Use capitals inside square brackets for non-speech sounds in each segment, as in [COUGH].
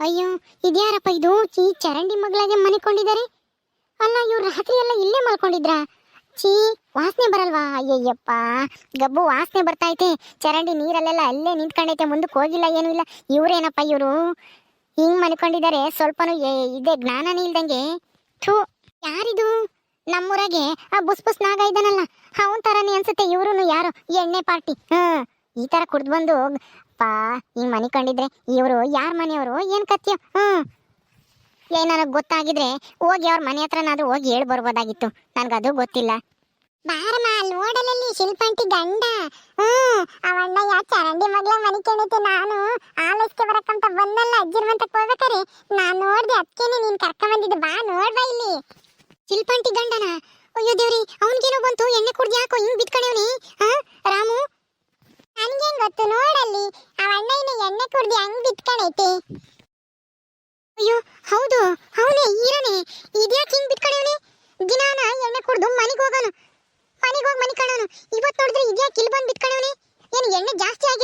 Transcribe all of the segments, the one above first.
ಅಯ್ಯೋ, ಇದ್ಯಾರಪ್ಪ ಇದು? ಛೀ ಚರಂಡಿ ಮಗಳಾಗೆ ಮನಿಕೊಂಡಿದ್ದಾರೆ? ಅಲ್ಲ, ಇವ್ರು ರಾತ್ರಿ ಎಲ್ಲ ಇಲ್ಲೇ ಮಲ್ಕೊಂಡಿದ್ರ? ಚೀ, ವಾಸನೆ ಬರಲ್ವಾ? ಅಯ್ಯಯ್ಯಪ್ಪ, ಗಬ್ಬು ವಾಸನೆ ಬರ್ತೈತೆ ಚರಂಡಿ ನೀರಲ್ಲೆಲ್ಲ ಅಲ್ಲೇ ನಿಂತ್ಕೊಂಡೈತೆ, ಮುಂದಕ್ಕೆ ಹೋಗಿಲ್ಲ, ಏನೂ ಇಲ್ಲ. ಇವ್ರೇನಪ್ಪ ಇವರು? ಹಿಂಗ್ ಮನ್ಕೊಂಡಿದ್ದಾರೆ ಸ್ವಲ್ಪನೂ ಇದೆ ಜ್ಞಾನನೇ ಇಲ್ದಂಗೆ. ಥೂ, ಯಾರಿದು? ನಮ್ಮೂರಾಗೆ ಆ ಬುಸ್ ಬುಸ್ ನಾಗ ಇದ್ದಾನಲ್ಲ, ಅವನ್ ತರನೇ ಅನ್ಸುತ್ತೆ ಇವ್ರು ಯಾರು? ಎಣ್ಣೆ ಪಾರ್ಟಿ, ಹ್ಮ್, ಈ ತರ ಕುಡ್ದು ಬಂದು ಪಾ ಹಿಂಗ್ ಮನೆ ಕಂಡಿದ್ರೆ ಇವರು, ಯಾರ ಮನೆಯವರು? ಏನ್ ಕತ್ತಿಯ ಹ್ಮ್. ನನಗ್ ಗೊತ್ತಾಗಿದ್ರೆ ಹೋಗಿ ಅವ್ರ ಮನೆ ಹತ್ರನಾದ್ರೂ ಹೋಗಿ ಹೇಳಿ ಬರ್ಬೋದಾಗಿತ್ತು. ನನ್ಗದು ಗೊತ್ತಿಲ್ಲ. ಬಾರಮ್ಮ ನೋಡಲಲ್ಲಿ ಶಿಲ್ಪಂಟಿ ಗಂಡ. ಹ್ಮ್ ಅವಣ್ಣ ಯಾ ಚರಂಡಿ ಮಗ್ಳ ಮನೆ ಕೇಳಿದ್ದೆ ನಾನು. ಆಲಸ್ಕೆ ಬರಕ್ಕಂತ ಬಂದಲ್ಲ, ಅಜ್ಜಿರ್ವಂತಕ್ ಹೋಗ್ಬೇಕಾರೆ? ನಾನು ನೋಡ್ದೆ ಅದಕ್ಕೇನೆ ನೀನ್ ಕರ್ಕೊಂಡ್ ಬಂದಿದ್ದೆ ಬಾ ನೋಡ್ಬಾ ಇಲ್ಲಿ. ಶಿಲ್ಪಂಟಿ ಗಂಡನ? ಅಯ್ಯೋ ದೇವ್ರಿ, ಅವನಿಗೇನೋ ಬಂತು, ಎಣ್ಣೆ ಕುಡ್ದು ಯಾಕೋ ಹಿಂಗ್ ಬಿತ್ಕೊಂಡವ್ನಿ ಹಾ ರಾಮು ನನ್ಗೇನ್ ಗೊತ್ತು ನೋಡಲ್ಲಿ ಅವಣ್ಣ ಇನ್ನು ಎಣ್ಣೆ ಕುಡ್ದು ಹಂಗ್ ಬಿತ್ಕೊಂಡೈತೆ ಅಯ್ಯೋ ಹೌದು ಅವನೇ ಈರನೇ ಇದ್ಯಾಕೆ ಹಿಂಗ್ ಬಿತ್ಕೊಂಡವ್ನಿ ದಿನಾನ ಎಣ್ಣೆ ಕುಡ್ದು ಮನೆಗೆ ಹೋಗೋನು ಮನೆಗೆ ಹೋಗಿ ಮನೆ ಕಾಣೋನು ಇವತ್ತು ನೋಡಿದ್ರೆ ಇದ್ಯಾಕೆ ಇಲ್ಲಿ ಬಂದು ಬಿತ್ಕೊಂಡವ್ನಿ ಏನು ಎಣ್ಣೆ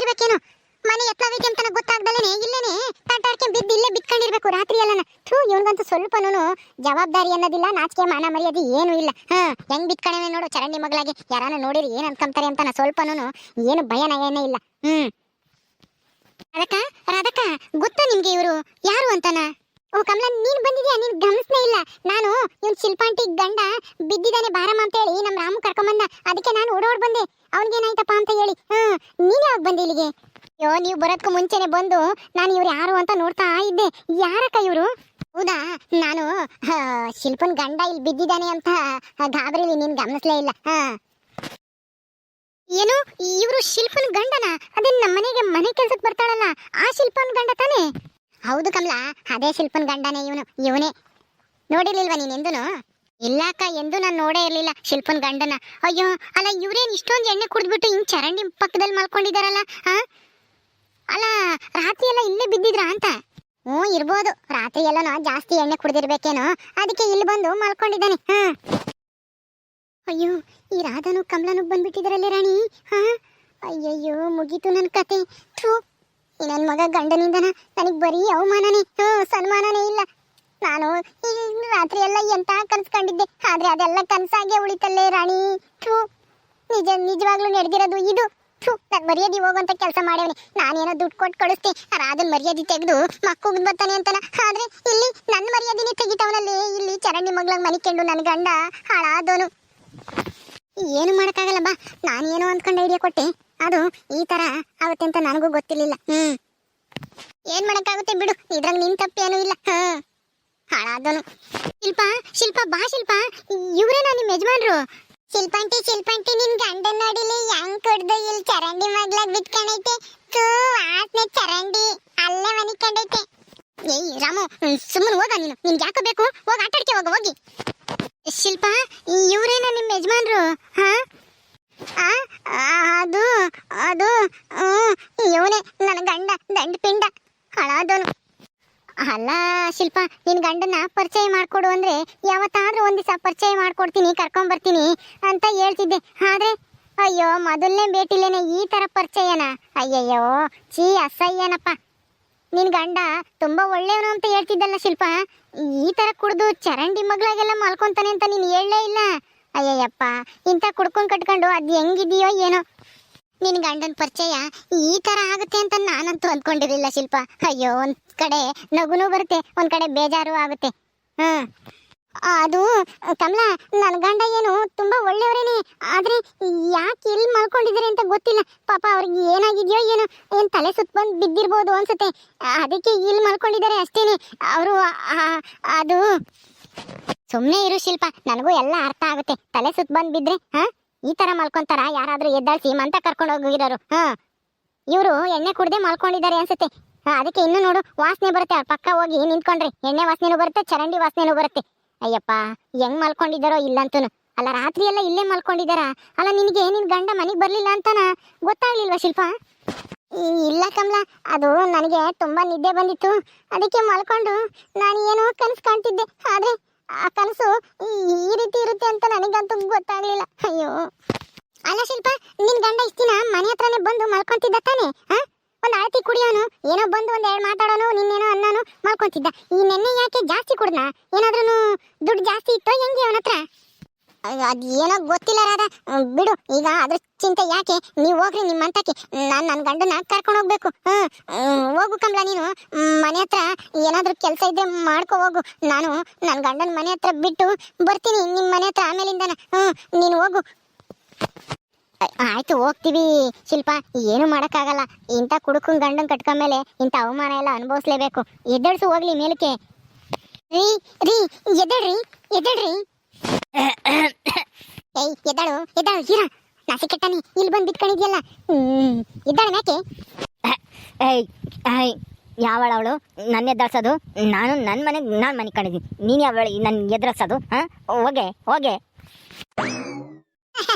ಆಗಿರ್ಬೇಕೇನೋ ಮನೆ ಎತ್ತಲವೈತೆ ಅಂತ ಗೊತ್ತಾಗ್ದಲ್ಲೇನೆ? ಇಲ್ಲೇನೆ? ತಾಟಾಡ್ಕೆ ಬಿದ್ದು ಇಲ್ಲೇ ಬಿತ್ಕೊಂಡಿರ್ಬೇಕು ರಾತ್ರಿ ಎಲ್ಲನ. ಥೂ, ಇವನ್ಗಂತೂ ಸ್ವಲ್ಪನೂ ಜವಾಬ್ದಾರಿ ಅನ್ನೋದಿಲ್ಲ, ನಾಚಿಕೆ ಮಾನ ಮರ್ಯಾದೆ ಏನೂ ಇಲ್ಲ. ಹಾ, ಹೆಂಗ್ ಬಿತ್ಕೊಂಡವೆ ನೋಡು ಚರಂಡಿ ಮಗಳಾಗಿ ಯಾರಾನ ನೋಡಿರಿ ಏನ್ ಅನ್ಕೊಂತಾರೆ ಅಂತ ಸ್ವಲ್ಪನೂ ಏನು ಭಯನ ಏನೇ ಇಲ್ಲ. ಹ್ಮ್. ಅದಕ್ಕ ರಾಧಕ್ಕ ಗೊತ್ತಾ ನಿಮ್ಗೆ ಇವರು? ಯಾರು ಅಂತನ? ಓ, ಕಮಲ, ನೀನ್ ಬಂದಿದ್ಯಾ? ನೀನ್ ಗಮನಿಸ್ನೇ ಇಲ್ಲ. ನಾನು ಇವ್ನ ಶಿಲ್ಪಾಂಟಿ ಗಂಡ ಬಿದ್ದಿದ್ದಾನೆ ಬಾರಮ್ಮ ಅಂತ ಹೇಳಿ ನಮ್ ರಾಮು ಕರ್ಕೊಂಬಂದ. ಅದಕ್ಕೆ ನಾನು ಓಡೋಡ್ ಬಂದೆ. ಅವನ್ಗೇನಾಯ್ತಪ್ಪ ಅಂತ ಹೇಳಿ. ಹಾ, ನೀನ್ ಯಾವಾಗ ಬಂದಿ ಇಲ್ಲಿಗೆ? ಅಯ್ಯೋ, ನೀವು ಬರೋದಕ್ಕೂ ಮುಂಚೆನೆ ಬಂದು ನಾನು ಇವ್ರು ಯಾರು ಅಂತ ನೋಡ್ತಾ ಇದ್ದೆ. ಯಾರಕ್ಕ ಇವರು? ಹೌದಾ? ನಾನು ಶಿಲ್ಪನ್ ಗಂಡ ಇಲ್ಲಿ ಬಿದ್ದಿದ್ದಾನೆ ಅಂತ ಗಾಬರಿಲಿ ನೀನ್ ಗಮನಿಸ್ಲೇ ಇಲ್ಲ. ಏನು? ಇವರು ಶಿಲ್ಪನ್ ಗಂಡನ? ಅದೇ ನಮ್ಮ ಮನೆಗೆ ಮನೆ ಕೆಲ್ಸಕ್ಕೆ ಬರ್ತಾಳಲ್ಲ. ಆ ಶಿಲ್ಪನ್ ಗಂಡ ತಾನೇ? ಹೌದು ಕಮಲಾ, ಅದೇ ಶಿಲ್ಪನ್ ಗಂಡನೇ ಇವನು. ಇವನೇ. ನೋಡಿರ್ಲಿಲ್ವಾ ನೀನ್ ಎಂದೂನು ಇಲ್ಲ ಅಕ್ಕ ಎಂದು ನಾನು ನೋಡೇ ಇರಲಿಲ್ಲ ಶಿಲ್ಪನ್ ಗಂಡನ. ಅಯ್ಯೋ, ಅಲ್ಲ ಇವ್ರೇನ್ ಇಷ್ಟೊಂದು ಎಣ್ಣೆ ಕುಡಿದ್ಬಿಟ್ಟು ಹಿಂಗ್ ಚರಂಡಿ ಪಕ್ಕದಲ್ಲಿ ಮಲ್ಕೊಂಡಿದಾರಲ್ಲ ಹಾ ಅಲ್ಲ ರಾತ್ರಿ ಎಲ್ಲ ಇಲ್ಲೇ ಬಿದ್ದಿದ್ರ ಅಂತ? ಹ್ಞೂ, ಇರ್ಬೋದು. ರಾತ್ರಿ ಎಲ್ಲ ಜಾಸ್ತಿ ಎಣ್ಣೆ ಕುಡ್ದಿರ್ಬೇಕೇನೋ, ಅದಕ್ಕೆ ಇಲ್ಲಿ ಬಂದು ಮಲ್ಕೊಂಡಿದ್ದಾನೆ, ಹಾ? ಅಯ್ಯೋ, ಈ ರಾಧನು ಕಮಲನು ಬಂದ್ಬಿಟ್ಟಿದ್ರಲ್ಲೇ ರಾಣಿ, ಹಾ? ಅಯ್ಯಯ್ಯೋ, ಮುಗೀತು ನನ್ನ ಕತೆ. ಥೂ ನನ್ನ ಮಗ ಗಂಡನಿಂದನ ನನಗೆ ಬರೀ ಅವಮಾನನೇ, ಹ್ಞೂ, ಸನ್ಮಾನನೇ ಇಲ್ಲ. ನಾನು ರಾತ್ರಿ ಎಲ್ಲ ಎಂತ ಕನ್ಸ್ಕೊಂಡಿದ್ದೆ? ಆದ್ರೆ ಅದೆಲ್ಲ ಕನ್ಸಾಗೆ ಉಳಿತಲ್ಲೇ ರಾಣಿ. ಥೂ, ನಿಜ, ನಿಜವಾಗ್ಲೂ ನಡೆದಿರೋದು ಇದು. ಥೂ, ನಾನು ಮರ್ಯಾದೆ ಹೋಗುವಂತ ಕೆಲಸ ಮಾಡೇವನಿ ನಾನೇನೋ ದುಡ್ಡು ಕೊಟ್ಟು ಕಳಿಸ್ತೆ ರಾಜನ್ ಮರ್ಯಾದೆ ತೆಗೆದು ಮಕ್ಕಳು ಬರ್ತಾನೆ ಅಂತನ. ಆದ್ರೆ ಇಲ್ಲಿ ನನ್ನ ಮರ್ಯಾದೆನೇ ತೆಗಿತವನಲ್ಲಿ. ಇಲ್ಲಿ ಚರಣಿ ಮಗ್ಳಂಗ್ ಮನಿಕೊಂಡು ನನ್ನ ಗಂಡ ಹಾಳಾದೋನು. ಏನು ಮಾಡೋಕ್ಕಾಗಲ್ಲ ಬಾ. ನಾನೇನೋ ಅಂದ್ಕೊಂಡು ಐಡಿಯಾ ಕೊಟ್ಟೆ. ಅದು ಈ ತರ ಆಗುತ್ತೆ ಅಂತ ನನಗೂ ಗೊತ್ತಿರಲಿಲ್ಲ. ಹ್ಮ್. ಏನ್ ಮಾಡಕ್ಕಾಗುತ್ತೆ ಬಿಡು. ಇದ್ರಂಗ್ ನಿನ್ ತಪ್ಪೇನೂ ಇಲ್ಲ. ಹಾ ಹಾಳಾದನು. ಶಿಲ್ಪ ಶಿಲ್ಪ, ಬಾ ಶಿಲ್ಪ. ನಾನು ನಿಮ್ಮ ಯಜಮಾನ್ರು? ಶಿಲ್ಪಂಟಿ ಶಿಲ್ಪಂಟಿ, ನಿನ್ ಗಂಡನ್ ನೋಡಿಲಿ ಹೆಂಗ್ ಕುಡ್ದು ಇಲ್ಲಿ ಚರಂಡಿ ಮಗ್ಲಾಗ್ ಬಿತ್ಕೊಂಡೈತೆ ತೂ ಆತ್ನೆ ಚರಂಡಿ. ಅಲ್ಲೇ ಮನಿಕೊಂಡೈತೆ. ಏಯ್, ರಾಮು ಸುಮ್ಮನೆ ಹೋಗ ನೀನು. ನಿನ್ಗೆ ಯಾಕೋ ಬೇಕು? ಹೋಗ ಆಟಾಡ್ಕೆ ಹೋಗ, ಹೋಗಿ. ಶಿಲ್ಪ, ಇವ್ರೇನಾ ನಿಮ್ಮ ಯಜಮಾನ್ರು? ಹಾ? ಅದು ಅದು ಇವನೇ, ನನ್ನ ಗಂಡ ದಂಡ ಪಿಂಡ ಹಾಳಾದವನು ಅಲ್ಲ, ಶಿಲ್ಪ, ನಿನ್ ಗಂಡನ ಪರಿಚಯ ಮಾಡ್ಕೊಡು ಅಂದ್ರೆ ಯಾವತ್ತಾದ್ರೂ ಒಂದ್ ದಿವಸ ಪರಿಚಯ ಮಾಡ್ಕೊಡ್ತೀನಿ ಕರ್ಕೊಂಡ್ ಬರ್ತೀನಿ ಅಂತ ಹೇಳ್ತಿದ್ದೆ. ಆದ್ರೆ, ಅಯ್ಯೋ, ಮೊದಲನೇ ಭೇಟಿಲೇನೆ ಈ ತರ ಪರಿಚಯನ? ಅಯ್ಯಯ್ಯೋ ಚೀ ಅಸಹ್ಯನಪ್ಪ. ನಿನ್ ಗಂಡ ತುಂಬಾ ಒಳ್ಳೆಯವನು ಅಂತ ಹೇಳ್ತಿದ್ದಲ್ಲ ಶಿಲ್ಪ. ಈ ತರ ಕುಡ್ದು ಚರಂಡಿ ಮಗ್ಳಾಗೆಲ್ಲ ಮಲ್ಕೊಂತಾನೆ ಅಂತ ನೀನ್ ಹೇಳಲೇ ಇಲ್ಲ. ಅಯ್ಯಯ್ಯಪ್ಪ, ಇಂಥ ಕುಡ್ಕೊಂಡ್ ಕಟ್ಕೊಂಡು ಅದ್ ಹೆಂಗಿದೆಯೋ ಏನೋ. ನಿನ್ ಗಂಡನ ಪರಿಚಯ ಈ ತರ ಆಗುತ್ತೆ ಅಂತ ನಾನಂತೂ ಅಂದ್ಕೊಂಡಿರ್ಲಿಲ್ಲ ಶಿಲ್ಪ. ಅಯ್ಯೋ ಕಡೆ ನಗುನು ಬರುತ್ತೆ ಒಂದ್ ಕಡೆ ಬೇಜಾರು ಆಗುತ್ತೆ. ಹ್ಮ್ ಅದು ಕಮಲಾ ನನ್ನ ಗಂಡ ಏನು ತುಂಬಾ ಒಳ್ಳೆಯವರೇನೆ ಆದ್ರೆ ಯಾಕೆ ಇಲ್ಲಿ ಮಲ್ಕೊಂಡಿದ್ದಾರೆ ಅಂತ ಗೊತ್ತಿಲ್ಲ. ಪಾಪ ಅವ್ರಿಗೆ ಏನಾಗಿದೆಯೋ ಏನೋ ಏನ್ ತಲೆ ಸುತ್ತ ಬಂದು ಬಿದ್ದಿರ್ಬೋದು ಅನ್ಸುತ್ತೆ. ಅದಕ್ಕೆ ಇಲ್ಲಿ ಮಲ್ಕೊಂಡಿದ್ದಾರೆ ಅಷ್ಟೇನೆ. ಅವರು ಅದು ಸುಮ್ಮನೆ ಇರು ಶಿಲ್ಪ ನನಗೂ ಎಲ್ಲ ಅರ್ಥ ಆಗುತ್ತೆ. ತಲೆ ಸುತ್ತ ಬಂದ್ ಬಿದ್ರೆ ಹಾ? ಈ ತರ ಮಲ್ಕೊಂತಾರ? ಯಾರಾದ್ರೂ ಎದ್ದಾಳ್ಸಿ ಮಂತ ಕರ್ಕೊಂಡು ಹೋಗಿರೋರು ಹಾ? ಇವರು ಎಣ್ಣೆ ಕುಡ್ದೆ ಮಲ್ಕೊಂಡಿದ್ದಾರೆ ಅನ್ಸುತ್ತೆ. ಹಾ, ಅದಕ್ಕೆ ಇನ್ನು ನೋಡು, ವಾಸನೆ ಬರುತ್ತೆ ಪಕ್ಕ ಹೋಗಿ ನಿಂತ್ಕೊಂಡ್ರಿ. ಎಣ್ಣೆ ವಾಸನೆನೂ ಬರುತ್ತೆ, ಚರಂಡಿ ವಾಸನೆನೂ ಬರುತ್ತೆ. ಅಯ್ಯಪ್ಪ, ಹೆಂಗ್ ಮಲ್ಕೊಂಡಿದ್ದಾರೋ ಇಲ್ಲಂತೂ ಅಲ್ಲ ರಾತ್ರಿ ಎಲ್ಲ ಇಲ್ಲೇ ಮಲ್ಕೊಂಡಿದಾರ ಅಲ್ಲ, ನಿನಗೆ ನಿನ್ ಗಂಡ ಮನೆಗೆ ಬರ್ಲಿಲ್ಲ ಅಂತನ? ಗೊತ್ತಾಗ್ಲಿಲ್ವಾ, ಶಿಲ್ಪ? ಇಲ್ಲ ಕಮಲ, ಅದು ನನಗೆ ತುಂಬಾ ನಿದ್ದೆ ಬಂದಿತ್ತು. ಅದಕ್ಕೆ ಮಲ್ಕೊಂಡು ನಾನು ಏನೋ ಕನಸು ಕಾಣ್ತಿದ್ದೆ. ಆದ್ರೆ ಆ ಕನಸು ಈ ರೀತಿ ಇರುತ್ತೆ ಅಂತ ನನಗಂತೂ ಗೊತ್ತಾಗ್ಲಿಲ್ಲ. ಅಯ್ಯೋ. ಅಲ್ಲ, ಶಿಲ್ಪ, ನಿನ್ ಗಂಡ ಇಷ್ಟಿನ ಮನೆ ಹತ್ರನೇ ಬಂದು ಮಲ್ಕೊಂತಿದ್ದ ತಾನೆ? ಹಾ? ಒಂದ್ ಅಳತಿ ಕುಡಿಯೋನು, ಏನೋ ಬಂದು ಒಂದ್ ಎರಡು ಮಾತಾಡೋನು, ನಿನ್ನೇನೋ ಅನ್ನೋನು ಮಾಡ್ಕೊಂತಿದ್ದ ಈ ನೆನ್ನೆ ಯಾಕೆ ಜಾಸ್ತಿ ಕುಡ್ದ ಏನಾದ್ರೂ ದುಡ್ಡು ಜಾಸ್ತಿ ಇತ್ತೋ ಹೆಂಗೆ ಅವನ ಹತ್ರ? ಅದ್ ಏನೋ ಗೊತ್ತಿಲ್ಲ ರಾಧ. ಬಿಡು, ಈಗ ಅದ್ರ ಚಿಂತೆ ಯಾಕೆ? ನೀವು ಹೋಗ್ರಿ ನಿಮ್ಮ ಅಂತಕ್ಕೆ ನಾನ್ ನನ್ನ ಗಂಡನ ಕರ್ಕೊಂಡು ಹೋಗ್ಬೇಕು. ಹೋಗು ಕಮಲ ನೀನು. ಮನೆ ಹತ್ರ ಏನಾದರೂ ಕೆಲಸ ಇದ್ರೆ ಮಾಡ್ಕೊ ಹೋಗು. ನಾನು ನನ್ನ ಗಂಡನ ಮನೆ ಹತ್ರ ಬಿಟ್ಟು ಬರ್ತೀನಿ. ನಿಮ್ಮ ಮನೆ ಹತ್ರ ಆಮೇಲಿಂದನ. ಹ್ಮ್, ನೀನು ಹೋಗು. ಆಯ್ತು, ಹೋಗ್ತೀವಿ. ಶಿಲ್ಪ, ಏನು ಮಾಡೋಕ್ಕಾಗಲ್ಲ. ಇಂಥ ಕುಡುಕನ್ ಗಂಡನ್ ಕಟ್ಕೊಂಡ್ಮೇಲೆ ಇಂಥ ಅವಮಾನ ಎಲ್ಲ ಅನುಭವಿಸ್ಲೇಬೇಕು. ಎದ್ದಡ್ಸು ಹೋಗ್ಲಿ ಮೇಲಕ್ಕೆ. ರೀ ರೀ ಎದ್ದಡ್ರಿ ಎದ್ದಡ್ರಿ [COUGHS] ಏಯ್, ಎದ್ದಾಳು ಎದ್ದಾಳು, ಹೀರ. ನಾಸಿ ಕೆಟ್ಟನಿ. ಇಲ್ಲಿ ಬಂದು ಬಿಟ್ಕೊಂಡಿದ್ಯಲ್ಲ ಎದ್ದಾಳೆ ಯಾಕೆ [COUGHS] ಏಯ್ ಏಯ್ ಯಾವಳ ಅವಳು ನನ್ನ ಎದ್ದಾಡ್ಸೋದು ನಾನು ನನ್ನ ಮನೆಗೆ ನಾನು ಮನೆ ಕಂಡಿದ್ದೀನಿ ನೀನು ಯಾವಳು ನನ್ನ ಎದುರಿಸೋದು? ಹಾಂ? ಹೋಗೆ ಹೋಗೆ.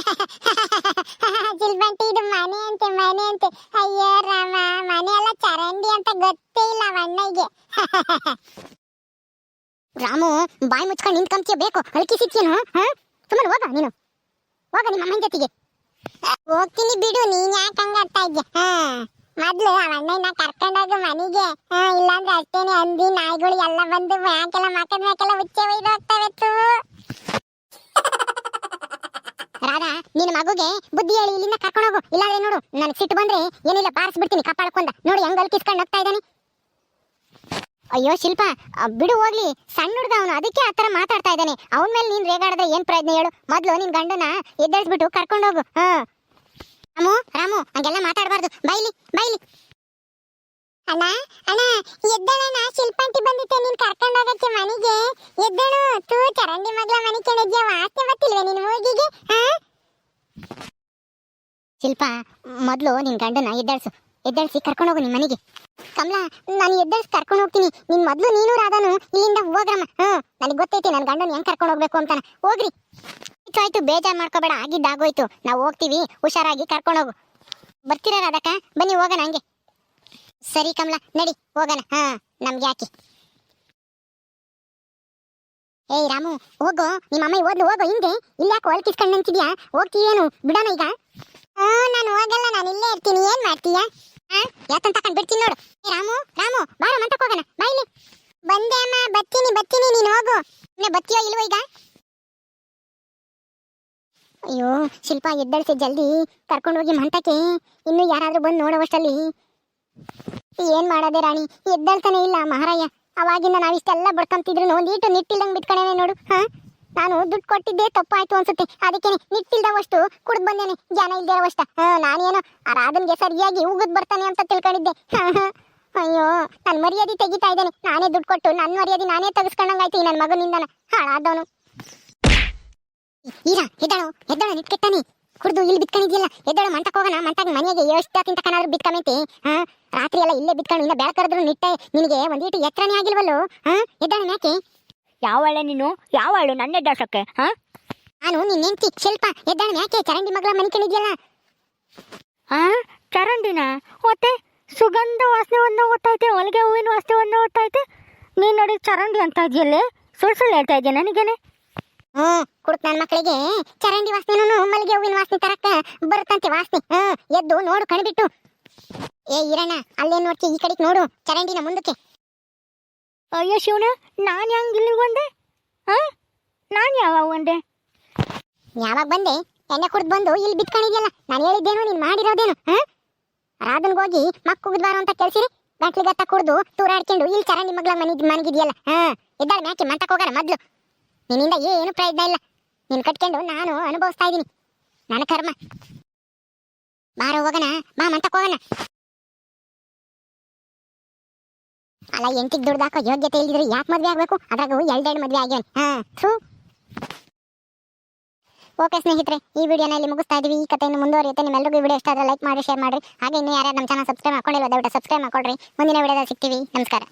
[LAUGHS] ಚಿಲ್ಬಂಟಿ ಇದು ಮನೆ ಅಂತೆ ಮನೆ ಅಂತೆ. ಅಯ್ಯೋ ರಾಮ ಮನೆ ಎಲ್ಲ ಚರಂಡಿ ಅಂತ ಗೊತ್ತೇ ಇಲ್ಲ ಅಣ್ಣಗೆ [LAUGHS] ರಾಮು, ಬಾಯಿ ಮುಚ್ಕೊಂಡು ನಿಂತ್ಕೊಂತೀಯ ಬೇಕು? ಅಲ್ಕಿ ಸಿಕ್ಕಿನು ಸುಮ್ಮನೆ ಹೋಗ ನೀನು. ಹೋಗ ನಿಮ್ಮ ಅಮ್ಮನ ಜೊತೆಗೆ. ಹೋಗ್ತೀನಿ ಬಿಡು, ನೀನ್ ಯಾಕೆ ಹಂಗಾಗ್ತಾ ಇದ್ದೆ ಹಾ. ಮೊದ್ಲು ಅವ ಕರ್ಕೊಂಡೋಗು ಮನೆಗೆ. ಇಲ್ಲಾಂದ್ರೆ ಅಷ್ಟೇನೆ ಅಂದಿ ನಾಯಿಗಳು ಎಲ್ಲ ಬಂದು ಮ್ಯಾಕೆಲ್ಲ ಮಕ್ಕದ ಮ್ಯಾಕೆಲ್ಲ ಉಚ್ಚೆ ಒಯ್ದು ಹೋಗ್ತಾವೆ [LAUGHS] ರಾಧಾ ನಿನ್ನ ಮಗುಗೆ ಬುದ್ಧಿ ಹೇಳಿ ಇಲ್ಲಿಂದ ಕರ್ಕೊಂಡು ಹೋಗು. ಇಲ್ಲಾಂದ್ರೆ ನೋಡು ನನಗೆ ಸಿಟ್ಟು ಬಂದ್ರೆ ಏನಿಲ್ಲ, ಬಾರಿಸ್ಬಿಡ್ತೀನಿ ಕಪ್ಪಾಳ್ಕೊಂಡ ನೋಡಿ ಹೆಂಗ್ ಅಲ್ಕಿಸ್ಕೊಂಡು ಹೋಗ್ತಾ ಇದ್ದಾನೆ. ಅಯ್ಯೋ ಶಿಲ್ಪ ಬಿಡು ಹೋಗ್ಲಿ. ಸಣ್ಣ ಹುಡುಗ ಅವನು, ಅದಕ್ಕೆ ಆ ಥರ ಮಾತಾಡ್ತಾ ಇದ್ದಾನೆ. ಅವನ ಮೇಲೆ ನೀನು ರೇಗಾಡದೆ ಏನು ಪ್ರಯತ್ನ ಹೇಳು. ಮೊದ್ಲು ನಿನ್ನ ಗಂಡನ ಎದ್ದಳಿಸ್ಬಿಟ್ಟು ಕರ್ಕೊಂಡು ಹೋಗು. ಹಾ. ರಾಮು ರಾಮು, ಹಂಗೆಲ್ಲ ಮಾತಾಡಬಾರ್ದು. ಬೈಲಿ ಬೈಲಿ. ಅಣ್ಣ ಅಣ್ಣ, ಎದ್ದಳಣ್ಣ, ಶಿಲ್ಪಂಟಿ ಬಂದಿತ್ತೆ. ನೀನು ಕರ್ಕೊಂಡು ಹೋಗಕ್ಕೆ ಮನೆಗೆ. ಎದ್ದಳು, ತೂ, ಚರಂಡಿ ಮಗಳ ಮನೆ ಕೆಳಗೆ ವಾಸನೆ ಬರ್ತಿಲ್ವೇ ನೀನು ಹೋಗಿಗೆ ಶಿಲ್ಪ, ಮೊದಲು ನಿನ್ ಗಂಡನ ಎದ್ದಳ್ಸು. ಎದ್ದಳ್ಸಿ ಕರ್ಕೊಂಡು ಹೋಗು ನಿಮ್ಮ ಮನೆಗೆ. ಕಮಲಾ, ನಾನು ಎದ್ದಳ್ಸಿ ಕರ್ಕೊಂಡು ಹೋಗ್ತೀನಿ. ನಿನ್ ಮೊದ್ಲು ನೀನು ರಾಧಾನು ಇಲ್ಲಿಂದ ಹೋಗ್ರಮ್ಮ. ಹ್ಮ್ ನನಗೆ ಗೊತ್ತೈತಿ ನನ್ನ ಗಂಡನ ಹೆಂಗ್ ಕರ್ಕೊಂಡು ಹೋಗ್ಬೇಕು ಅಂತಾನೆ. ಹೋಗ್ರಿ. ಆಯ್ತು ಆಯ್ತು, ಬೇಜಾರ್ ಮಾಡ್ಕೋಬೇಡ, ಆಗಿದ್ದಾಗೋಯ್ತು. ನಾವು ಹೋಗ್ತೀವಿ, ಹುಷಾರಾಗಿ ಕರ್ಕೊಂಡು ಹೋಗು. ಬರ್ತೀರಾ ರಾಧಕ್ಕ ಬನ್ನಿ, ಹೋಗೋಣ ಹಂಗೆ. ಸರಿ ಕಮಲಾ, ನಡಿ, ಹೋಗೋಣ. ಹಾ, ನಮ್ಗೆ ಯಾಕೆ? ಏಯ್ ರಾಮು, ಹೋಗೋ, ನಿಮ್ಮ ಅಮ್ಮ ಓದ್ಲು ಹೋಗೋ, ಹಿಂದೆ. ಇಲ್ಲ ಯಾಕೆ ಹೊಲ್ಕಿಸ್ಕೊಂಡು ನಿಂತಿದ್ಯಾ ಹೋಗ್ತೀಯೇನು ಬಿಡೋಣ ಈಗ. ಹ್ಞೂ ನಾನು ಹೋಗಲ್ಲ, ನಾನು ಇಲ್ಲೇ ಇರ್ತೀನಿ. ಏನು ಮಾಡ್ತೀಯಾ? ಹಾಂ ಯಾಕಂತ ತಕೊಂಡ್ ಬಿಡ್ತೀನಿ ನೋಡು. ಏ, ರಾಮು ರಾಮು, ಬಾರ ಮಂಟಕ್ಕೆ ಹೋಗೋಣ. ಬಾಯಿಲಿ ಬಂದೆ ಅಮ್ಮ ಬತ್ತೀನಿ ಬತ್ತೀನಿ ನೀನು ಹೋಗು. ಇನ್ನ ಬತ್ತೀಯೋ ಇಲ್ವೋ ಈಗ? ಅಯ್ಯೋ, ಶಿಲ್ಪ ಎದ್ದಳ್ಸಿ ಜಲ್ದಿ. ಕರ್ಕೊಂಡು ಹೋಗಿ ಮಂಟಕ್ಕೆ. ಇನ್ನು ಯಾರಾದರೂ ಬಂದು ನೋಡೋವಷ್ಟಲ್ಲಿ ಏನ್ ಮಾಡೋದೆ ರಾಣಿ? ಎದ್ದಳ್ತಾನೆ ಇಲ್ಲ ಮಹಾರಾಯ. ಅವಾಗಿಂದ ನಾವಿಷ್ಟೆಲ್ಲ ಬಡ್ಕೊಂತಿದ್ರು ಒಂದೀಟು ನಿಟ್ಟಿಲ್ದಂಗೆ ಬಿಟ್ಕೊಂಡೇನೆ ನೋಡು, ಹಾ? ನಾನು ದುಡ್ಡು ಕೊಟ್ಟಿದ್ದೆ ತಪ್ಪಾಯ್ತು ಅನ್ಸುತ್ತೆ. ಅದಕ್ಕೆ ನಿಟ್ಟಿಲ್ದವಷ್ಟು ಕುಡ್ದು ಬಂದೇನೆ. ಜ್ಞಾನ ಇಲ್ದಿರೋವಷ್ಟ ಹಾ, ನಾನೇನೋ ಆ ರಾಧನ್ಗೆ ಸರಿಯಾಗಿ ಉಗಿದ್ ಬರ್ತಾನೆ ಅಂತ ತಿಳ್ಕೊಂಡಿದ್ದೆ. ಅಯ್ಯೋ ನನ್ನ ಮರ್ಯಾದೆ ತೆಗಿತಾ ಇದ್ದೇನೆ. ನಾನೇ ದುಡ್ಡು ಕೊಟ್ಟು ನನ್ನ ಮರ್ಯಾದೆ ನಾನೇ ತೆಗೆಸ್ಕೊಂಡಂಗಾಯ್ತು ಈ ನನ್ನ ಮಗನಿಂದ ಹಾಳಾದವನು. ಈರ, ಎದ್ದಾಳು ಎದ್ದಾಳು ನಿಟ್ಕೆಟ್ಟಾನೆ ಕುಡ್ದು ಇಲ್ಲಿ ಬಿತ್ಕೊಂಡಿದ್ಯಲ್ಲ ಎದ್ದಳು ಮಂಟಕ್ಕೆ ಹೋಗೋಣ ಮಂಟಾಗಿ ಮನೆಗೆ ಎಷ್ಟೊತ್ತಿನ ತಕನಾದ್ರೂ ಬಿತ್ಕೊಂಬೈತಿ ಹಾ? ರಾತ್ರಿ ಎಲ್ಲ ಇಲ್ಲೇ ಬಿತ್ಕೊಂಡು ಇನ್ನ ಬೆಳಕರದ್ರು ನಿಟ್ಟೆ ನಿನಗೆ ಒಂದೀಟು ಎತ್ತರನೇ ಆಗಿಲ್ವಲ್ಲೋ ಹಾ? ಎದ್ದಾಳೆ ಯಾಕೆ ಯಾವಳೆ ನೀನು? ಯಾವಳು ನನ್ನ ಎದ್ದಾಸಕ್ಕೆ ಹಾ? ನಾನು ನಿನ್ನ ಹೆಂಡತಿ ಶಿಲ್ಪ ಎದ್ದಾಳೆ ಯಾಕೆ ಚರಂಡಿ ಮಗಳ ಮನಿಕೊಂಡಿದ್ಯಲ್ಲ ಹಾ? ಚರಂಡಿನ? ಮತ್ತೆ ಸುಗಂಧ ವಾಸನೆವನ್ನು ಓದ್ತೈತೆ ಹೊಲಿಗೆ ಹೂವಿನ ವಾಸನೆಯನ್ನು ಓದ್ತೈತೆ ನೀನು ನೋಡಿ ಚರಂಡಿ ಅಂತ ಇದೆಯಲ್ಲೇ ಸುಳ್ಳು ಸುಳ್ಳು ಹೇಳ್ತಾ ಇದೆಯಾ ನನಗೇನೆ? ಹ್ಮ್ ಕುಡುಕ್ ನನ್ ಮಕ್ಕಳಿಗೆ ಚರಂಡಿ ವಾಸನೆನೂ ಮಲ್ಲಿಗೆ ಹೂವಿನ ವಾಸನೆ ತರಕ ಬರುತ್ತಂತೆ ವಾಸನೆ. ಹ್ಮ್ ಎದ್ದು ನೋಡು ಕಣ್ಬಿಟ್ಟು. ಏ ಇರಣ್ಣ ಅಲ್ಲೇ ನೋಡ್ತಿ ಈ ಕಡೆಗೆ ನೋಡು ಚರಂಡಿನ ಮುಂದಕ್ಕೆ. ಅಯ್ಯೋ ಶಿವನ ನಾನು ಹೆಂಗ್ ಇಲ್ಲಿ ಬಂದೆ? ಹಾ? ನಾನು ಯಾವಾಗ ಬಂದೆ? ಯಾವಾಗ ಬಂದೆ? ಎಣ್ಣೆ ಕುಡ್ದು ಬಂದು ಇಲ್ಲಿ ಬಿತ್ಕೊಂಡಿದ್ಯಲ್ಲ ನಾನು ಹೇಳಿದ್ದೇನು ನೀನ್ ಮಾಡಿರೋದೇನು ಹಾ? ರಾಧನ್ಗೆ ಹೋಗಿ ಮಕ್ಕುಗಿದ್ವಾರ ಅಂತ ಕೆಲ್ಸಿರಿ ಗಂಟ್ಲಿಗತ್ತ ಕುಡ್ದು ತೂರಾಡ್ಕೊಂಡು ಇಲ್ಲಿ ಚರಂಡಿ ಮಗ್ಳ ಮನಿ ಮನಗಿದ್ಯಲ್ಲ ಹಾ? ಇದ್ದಾಳೆ ಮ್ಯಾಕೆ ಮಂತಕ್ ಹೋಗಾರ ಮೊದ್ಲು? ನಿನ್ನಿಂದ ಏನು ಪ್ರಯತ್ನ ಇಲ್ಲ. ನೀನು ಕಟ್ಕೊಂಡು ನಾನು ಅನುಭವಿಸ್ತಾ ಇದ್ದೀನಿ. ನನ್ನ ಕರ್ಮ. ಬಾರ ಹೋಗೋಣ. ಬಾ ಮಂತಕ್ಕೆ ಹೋಗೋಣ. ಅಲ್ಲ ಎಂಟಿಗೆ ದುಡ್ದಾಕೋ ಯೋಗ್ಯತೆ ಇಲ್ದಿದ್ರೆ ಯಾಕೆ ಮದುವೆ ಆಗಬೇಕು? ಅದ್ರಾಗ ಎರಡೆರಡು ಮದ್ವೆ ಆಗ್ಯಾವ ಹಾ ಓಕೆ ಸ್ನೇಹಿತರೆ, ಈ ವಿಡಿಯೋನ ಇಲ್ಲಿ ಮುಗಿಸ್ತಾ ಇದೀವಿ. ಈ ಕಥೆಯನ್ನು ಮುಂದುವರಿಯುತ್ತೆ. ನಿಮ್ಮೆಲ್ಲರಿಗೂ ಈ ವಿಡಿಯೋ ಇಷ್ಟ ಆದರೆ ಲೈಕ್ ಮಾಡಿ, ಶೇರ್ ಮಾಡಿ. ಹಾಗೆ ಇನ್ನೂ ಯಾರ್ಯಾರು ನಮ್ಮ ಚಾನಲ್ ಸಬ್ಸ್ಕ್ರೈಬ್ ಮಾಡ್ಕೊಂಡಿಲ್ಲ ದಯವಿಟ್ಟು ಸಬ್ಸ್ಕ್ರೈಬ್ ಮಾಡ್ಕೊಳ್ರಿ. ಮುಂದಿನ ವಿಡಿಯೋದಲ್ಲಿ ಸಿಗ್ತೀವಿ. ನಮಸ್ಕಾರ.